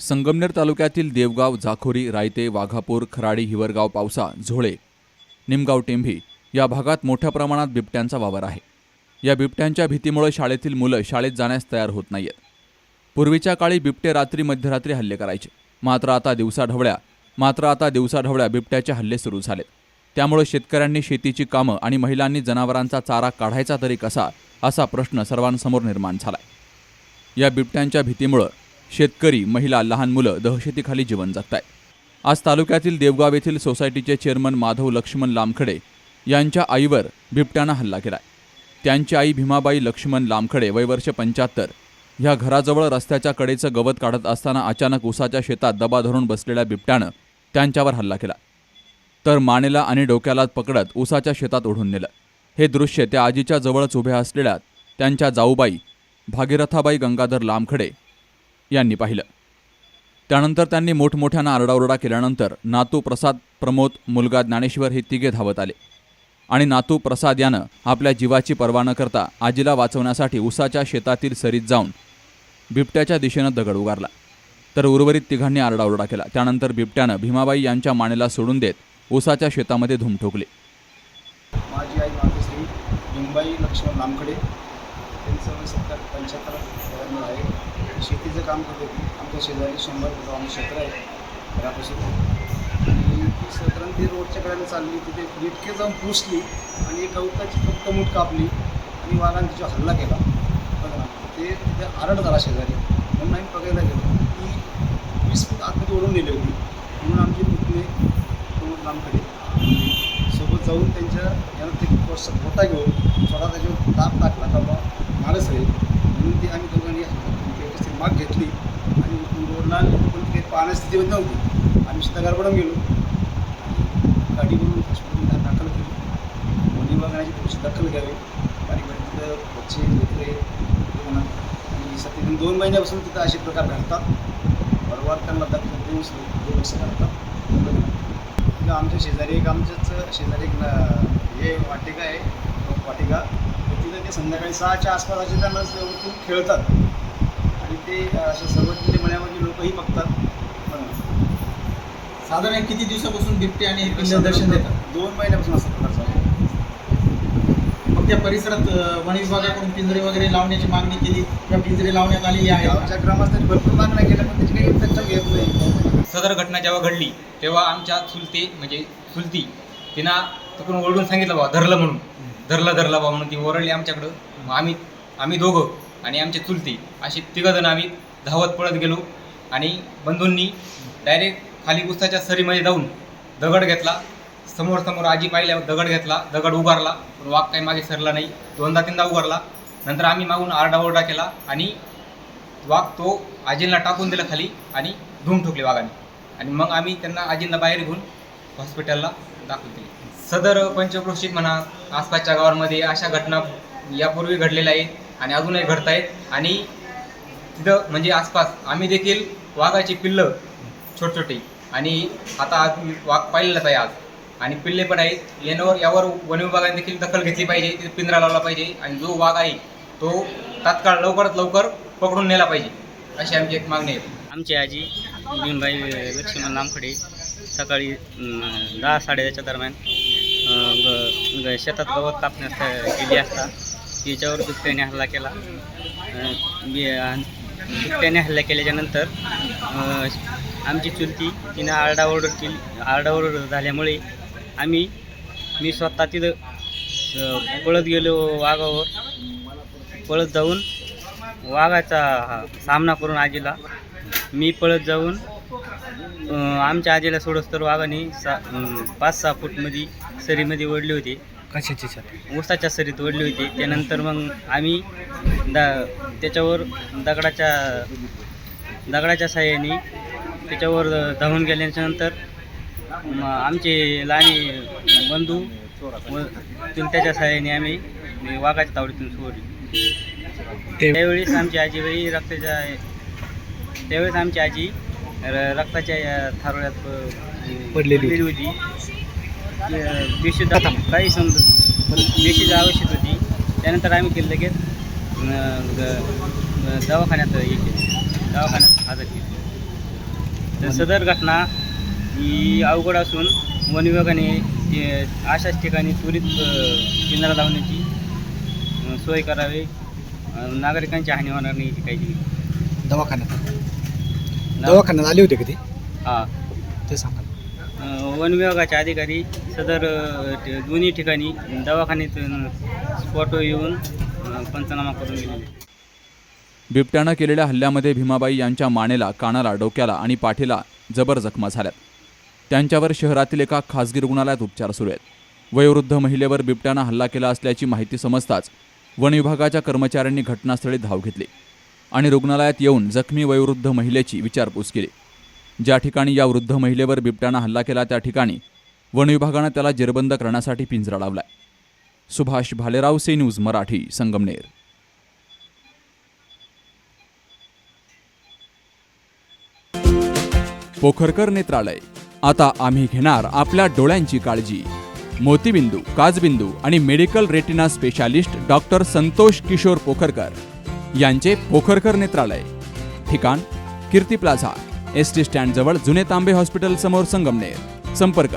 संगमनेर तालुक्यातील देवगाव जाखोरी रायते वाघापूर खराडी हिवरगाव पावसा झोळे निमगाव टेंभी या भागात मोठ्या प्रमाणात बिबट्यांचा वावर आहे. या बिबट्यांच्या भीतीमुळे शाळेतील मुलं शाळेत जाण्यास तयार होत नाहीत पूर्वीच्या काळी बिबटे रात्री मध्यरात्री हल्ले करायचे. मात्र आता दिवसाढवळ्या मात्र आता दिवसाढवळ्या बिबट्याचे हल्ले सुरू झालेत. त्यामुळे शेतकऱ्यांनी शेतीची कामं आणि महिलांनी जनावरांचा चारा काढायचा तरी कसा असा प्रश्न सर्वांसमोर निर्माण झालाय. या बिबट्यांच्या भीतीमुळं शेतकरी महिला लहान मुलं दहशतीखाली जीवन जगतायत आज तालुक्यातील देवगाव येथील सोसायटीचे चेअरमन माधव लक्ष्मण लामखडे यांच्या आईवर बिबट्यानं हल्ला केला त्यांची आई भीमाबाई लक्ष्मण लामखडे वयवर्ष पंच्याहत्तर. ह्या घराजवळ रस्त्याच्या कडेचं गवत काढत असताना अचानक उसाच्या शेतात दबा धरून बसलेल्या बिबट्यानं त्यांच्यावर हल्ला केला. तर मानेला आणि डोक्याला पकडत उसाच्या शेतात ओढून नेलं. हे दृश्य त्या आजीच्या जवळच उभ्या असलेल्या त्यांच्या जाऊबाई भागीरथाबाई गंगाधर लामखडे यांनी पाहिलं. त्यानंतर त्यांनी मोठमोठ्यानं आरडाओरडा केल्यानंतर नातू प्रसाद प्रमोद मुलगा ज्ञानेश्वर हे तिघे धावत आले. आणि नातू प्रसाद यानं आपल्या जीवाची पर्वा न करता आजीला वाचवण्यासाठी उसाच्या शेतातील सरीत जाऊन बिबट्याच्या दिशेनं दगड उगारला. तर उर्वरित तिघांनी आरडाओरडा केला. त्यानंतर बिबट्यानं भीमाबाई यांच्या मानेला सोडून देत उसाच्या शेतामध्ये धूम ठोकले. माझी आई मातोश्री भीमबाई लक्ष्मण नामकडे त्यांचं सत्तर पंच्याहत्तर आहे. शेतीचं काम करतो आमच्या शेजारी शंभर आम्ही क्षेत्र आहे. घरापासून आणि ती रोडच्या कडेला चालली तिथे इतके जाऊन पुसली आणि एक गवताची फक्त मूठ कापली आणि वाघाने तिच्यावर हल्ला केला. बघा ते तिथे आरड झाला शेजारी. म्हणून आम्ही बघायला गेलो. ती वीस फूट आतमध्ये ओढून नेली होती. म्हणून आमची पुतणे प्रमोद लामखडे सोबत जाऊन त्यांच्या यानं ते कोर्स मोठा घेऊन स्वतः त्याच्यावर दाब टाकला. का बा मारच आहे. म्हणून ती आम्ही दोघांनी व्यवस्थित माग घेतली. आणि रोडला काही पाहण्याची स्थितीमध्ये नव्हती. आम्ही सुद्धा गडबडून गेलो. गाडी करून हॉस्पिटलला दाखल केली. मुली बघण्याची थोडीशी दखल घ्यावी आणि तिथं बच्चे लेकरे म्हणा. आणि सध्या दोन महिन्यापासून तिथं असे प्रकार घडतात. बरोबर त्यांना दखल देऊन दुर्लक्ष करतात आमच्या शेजारी एक आमच्याच शेजारी एक हे वाटिका आहे. वाटिका. तिथं ते संध्याकाळी सहाच्या आसपास असे त्यांना खेळतात. ते अशा सर्वत्र मळ्यामध्ये लोकही बघतात. साधारण किती दिवसापासून बिबटे आणि दर्शन देतात? दोन महिन्यापासून असा प्रकार चालू. मग त्या परिसरात वन विभागाकडून पिंजरे वगैरे लावण्याची मागणी केली किंवा पिंजरे लावण्यात आलेली आहे गावच्या ग्रामस्थांनी भरपूर मागण्या केल्या पण त्याची काही दखल घेत नाही. सदर घटना जेव्हा घडली तेव्हा आमच्या चुलते म्हणजे चुलती तिनं तिकडून ओरडून सांगितलं बा धरलं म्हणून. धरलं धरलं बा म्हणून ती ओरडली आमच्याकडं. मग आम्ही आम्ही दोघं आणि आमचे चुलती असे तिघंजण आम्ही धावत पळत गेलो. आणि बंधूंनी डायरेक्ट खाली उसाच्या सरीमध्ये जाऊन दगड घेतला. समोर समोर आजी पाहिल्यावर दगड घेतला दगड उगारला पण वाघ काही मागे सरला नाही. दोनदा तीनदा उगारला. नंतर आम्ही मागून आरडाओरडा केला आणि वाघ तो आजींना टाकून दिला खाली आणि धूम ठोकले वाघाने. आणि मग आम्ही त्यांना आजींना बाहेर घेऊन हॉस्पिटलला दाखल केले. सदर पंचक्रोशीत म्हणा आसपासच्या गावांमध्ये अशा घटना यापूर्वी घडलेल्या आहेत. आणि अजूनही घडत आहेत आणि तिथं म्हणजे आसपास आम्ही देखील वाघाची पिल्लं छोट छोटी आणि आता आज वाघ पाहिलेलाच आहे आज. आणि पिल्ले पण आहेत. यांवर यावर वन विभागाने देखील दखल घेतली पाहिजे. तिथे पिंजरा लावला पाहिजे. आणि जो वाघ आहे तो तात्काळ लवकरात लवकर पकडून नेला पाहिजे. अशी आमची एक मागणी आहे. आमची आजी भीमबाई लक्ष्मण नामखडे सकाळी दहा साडेदहाच्या दरम्यान शेतात गवत कापण्यास गेली असता. तिच्यावर बिबट्याने हल्ला केला. बिबट्याने हल्ला केल्याच्यानंतर आमची चुलती तिनं आरडाओरड केली आरडाओरड झाल्यामुळे आम्ही मी स्वतः तिथं पळत गेलो वाघावर. पळत जाऊन वाघाचा हा सामना करून आजीला मी पळत जाऊन आमच्या आजीला सोडस तर वाघाने सा पाच सहा फूटमध्ये सरीमध्ये ओढली होती. कशाची छाती ऊसाच्या सरीत ओढली होती. त्यानंतर मग आम्ही दा त्याच्यावर दगडाच्या दगडाच्या साह्याने त्याच्यावर धावून गेल्याच्यानंतर म आमचे लहाने बंधू व चुलत्याच्या साह्याने आम्ही वाघाच्या तावडीतून सोडली. त्यावेळेस आमची आजीबाई रक्ताच्या त्यावेळेस आमची आजी र- रक्ताच्या या थारोळ्यात अ, पडलेली होती. बेशुद्ध काही समजत बेशुद्ध आवश्यक होती. त्यानंतर आम्ही केलं लगेच दवाखान्यात हे केलं दवाखान्यात हजर केली. तर सदर घटना ही अवघड असून वन विभागाने ते अशाच ठिकाणी त्वरित पिंजरा लावण्याची सोय करावी. नागरिकांची हानी होणार नाही काळजी घ्यावी. दवाखान्यात. दवाखान्यात आले होते कधी हां. ते सांगा. वन विभागाचे अधिकारी सदर दोन्ही ठिकाणी दवाखान्यातून स्पॉटवर येऊन पंचनामा करून गेलेले बिबट्यानं केलेल्या हल्ल्यामध्ये भीमाबाई यांच्या मानेला कानाला डोक्याला आणि पाठीला जबर जखमा झाल्यात. त्यांच्यावर शहरातील एका खासगी रुग्णालयात उपचार सुरू आहेत. वयोवृद्ध महिलेवर बिबट्यानं हल्ला केला असल्याची माहिती समजताच वन विभागाच्या कर्मचाऱ्यांनी घटनास्थळी धाव घेतली आणि रुग्णालयात येऊन जखमी वयोवृद्ध महिलेची विचारपूस केली. ज्या ठिकाणी या वृद्ध महिलेवर बिबट्यानं हल्ला केला त्या ठिकाणी वन विभागानं त्याला जेरबंद करण्यासाठी पिंजरा लावलाय. सुभाष भालेराव से न्यूज मराठी संगमनेर. पोखरकर नेत्रालय. आता आम्ही घेणार आपल्या डोळ्यांची काळजी. मोतीबिंदू काजबिंदू आणि medical retina specialist doctor Santosh Kishor Pokharkar यांचे पोखरकर नेत्रालय. ठिकाण कीर्ती प्लाझा एस टी स्टँडजवळ जुने तांबे हॉस्पिटल समोर संगमनेर. संपर्क